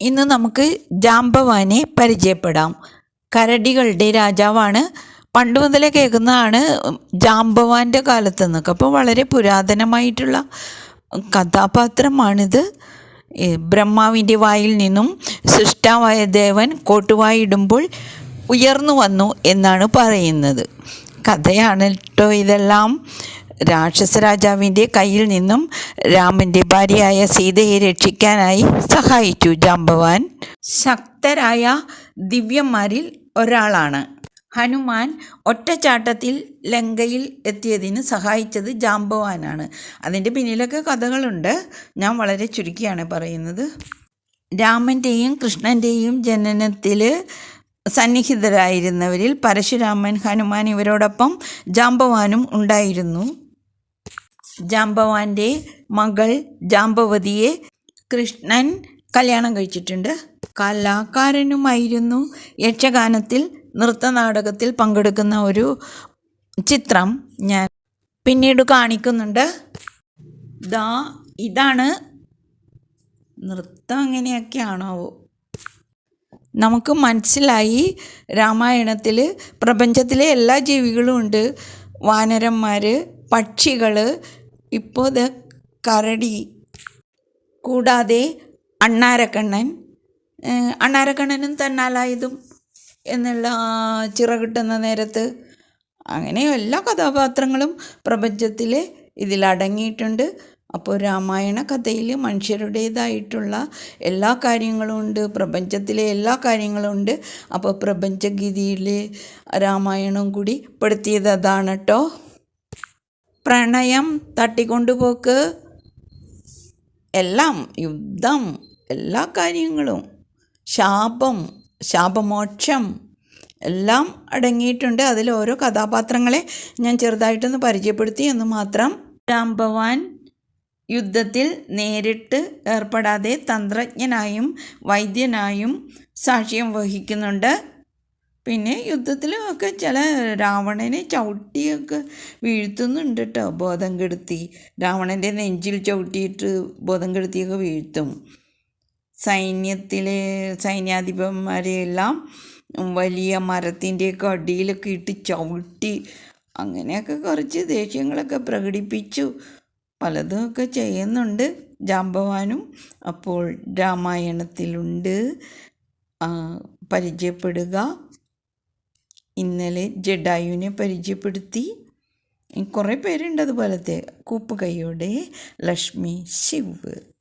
ഇന്ന് നമുക്ക് ജാംബവാനെ പരിചയപ്പെടാം. കരടികളുടെ രാജാവാണ്. പണ്ട് മുതലേ കേൾക്കുന്നതാണ് ജാംബവാന്റെ കാലത്ത് നിന്നൊക്കെ അപ്പോൾ വളരെ പുരാതനമായിട്ടുള്ള കഥാപാത്രമാണിത്. ബ്രഹ്മാവിന്റെ വായിൽ നിന്നും സൃഷ്ടാവായ ദേവൻ കോട്ടുവായിടുമ്പോൾ ഉയർന്നു വന്നു എന്നാണ് പറയുന്നത്. കഥയാണ് കേട്ടോ ഇതെല്ലാം. രാക്ഷസ രാജാവിന്റെ കയ്യിൽ നിന്നും രാമന്റെ ഭാര്യയായ സീതയെ രക്ഷിക്കാനായി സഹായിച്ചു ജാംബവാൻ. ശക്തരായ ദിവ്യന്മാരിൽ ഒരാളാണ്. ഹനുമാൻ ഒറ്റച്ചാട്ടത്തിൽ ലങ്കയിൽ എത്തിയതിന് സഹായിച്ചത് ജാംബവാനാണ്. അതിന്റെ പിന്നിലൊക്കെ കഥകളുണ്ട്. ഞാൻ വളരെ ചുരുക്കിയാണ് പറയുന്നത്. രാമന്റെയും കൃഷ്ണന്റെയും ജനനത്തിൽ സന്നിഹിതരായിരുന്നവരിൽ പരശുരാമൻ ഹനുമാൻ ഇവരോടൊപ്പം ജാംബവാനും ഉണ്ടായിരുന്നു. ജാംബവാന്റെ മകൾ ജാംബവതിയെ കൃഷ്ണൻ കല്യാണം കഴിച്ചിട്ടുണ്ട്. കലാകാരനുമായിരുന്നു. യക്ഷഗാനത്തിൽ നൃത്തനാടകത്തിൽ പങ്കെടുക്കുന്ന ഒരു ചിത്രം ഞാൻ പിന്നീട് കാണിക്കുന്നുണ്ട്. ദാ ഇതാണ് നൃത്തം അങ്ങനെയൊക്കെയാണോ നമുക്ക് മനസ്സിലായി രാമായണത്തിൽ പ്രപഞ്ചത്തിലെ എല്ലാ ജീവികളും ഉണ്ട്. വാനരന്മാർ പക്ഷികൾ ഇപ്പോൾ ഇത് കരടി. കൂടാതെ അണ്ണാരക്കണ്ണൻ. അണ്ണാരക്കണ്ണനും തന്നാലായതും എന്നുള്ള ചിറകിട്ടുന്ന നേരത്ത് അങ്ങനെ എല്ലാ കഥാപാത്രങ്ങളും പ്രപഞ്ചത്തിൽ ഇതിലടങ്ങിയിട്ടുണ്ട് അപ്പോൾ രാമായണ കഥയിൽ മനുഷ്യരുടേതായിട്ടുള്ള എല്ലാ കാര്യങ്ങളും ഉണ്ട് പ്രപഞ്ചത്തിലെ എല്ലാ കാര്യങ്ങളും ഉണ്ട്. അപ്പോൾ പ്രപഞ്ചഗീതിയിൽ രാമായണം കൂടി പെടുത്തിയത് അതാണ് കേട്ടോ പ്രണയം തട്ടിക്കൊണ്ടുപോക്ക്. എല്ലാം യുദ്ധം എല്ലാ കാര്യങ്ങളും. ശാപം ശാപമോക്ഷം എല്ലാം അടങ്ങിയിട്ടുണ്ട്. അതിൽ ഓരോ കഥാപാത്രങ്ങളെ ഞാൻ ചെറുതായിട്ടൊന്ന് പരിചയപ്പെടുത്തി. എന്ന് മാത്രം രാം ഭഗവാൻ യുദ്ധത്തിൽ നേരിട്ട് ഏർപ്പെടാതെ തന്ത്രജ്ഞനായും വൈദ്യനായും സാക്ഷ്യം വഹിക്കുന്നുണ്ട്. പിന്നെ യുദ്ധത്തിലും ഒക്കെ ചില രാവണനെ ചവിട്ടിയൊക്കെ വീഴ്ത്തുന്നുണ്ട് കേട്ടോ ബോധം കെടുത്തി രാവണന്റെ നെഞ്ചിൽ ചവിട്ടിയിട്ട് ബോധം കെടുത്തിയൊക്കെ വീഴ്ത്തും. സൈന്യത്തിലെ സൈന്യാധിപന്മാരെയെല്ലാം വലിയ മരത്തിന്റെയൊക്കെ അടിയിലൊക്കെ ഇട്ട് ചവിട്ടി അങ്ങനെയൊക്കെ കുറച്ച് ദേഷ്യങ്ങളൊക്കെ പ്രകടിപ്പിച്ചു. പലതുമൊക്കെ ചെയ്യുന്നുണ്ട് ജാമ്പവാനും. അപ്പോൾ രാമായണത്തിലുണ്ട്. പരിചയപ്പെടുക. ഇന്നലെ ജഡായുവിനെ പരിചയപ്പെടുത്തി. കുറേ പേരുണ്ട് അതുപോലത്തെ കൂപ്പ് കൈയോടെ ലക്ഷ്മി ശിവ്.